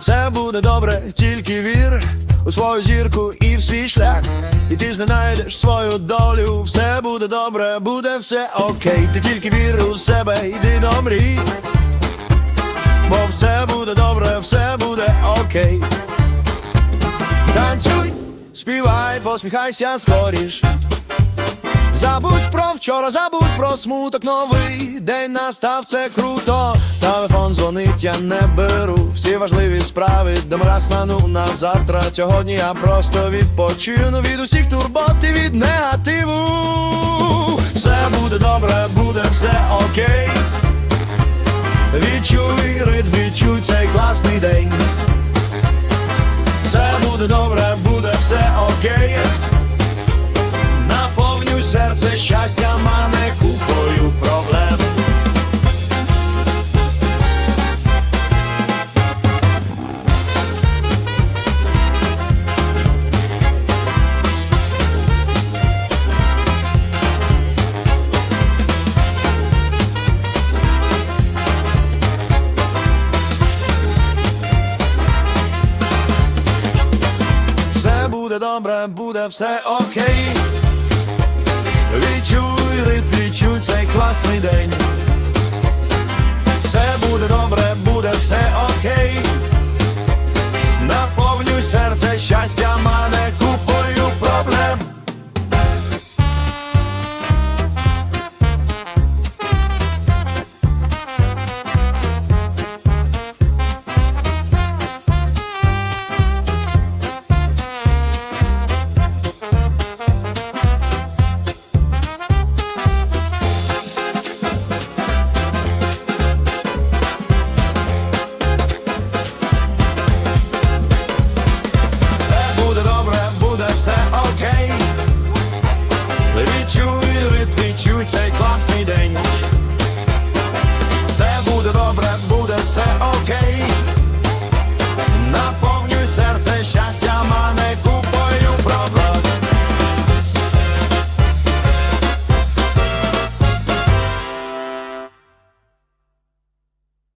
все буде добре, тільки вір у свою зірку і в свій шлях. І ти знайдеш свою долю, все буде добре, буде все окей. Ти тільки вір у себе, йди до мрій Бо все буде добре, все буде окей. Танцюй, співай, посміхайся, скоріш. Забудь про вчора, забудь про смуток новий день настав, це круто. Телефон дзвонить, я не беру. Всі важливі справи домраснану на завтра. Сьогодні я просто відпочину від усіх турбот і від негативу. Все буде добре, буде все окей. Відчуй ритм, відчуй цей добре, буде все окей. Відчуй ритм, відчуй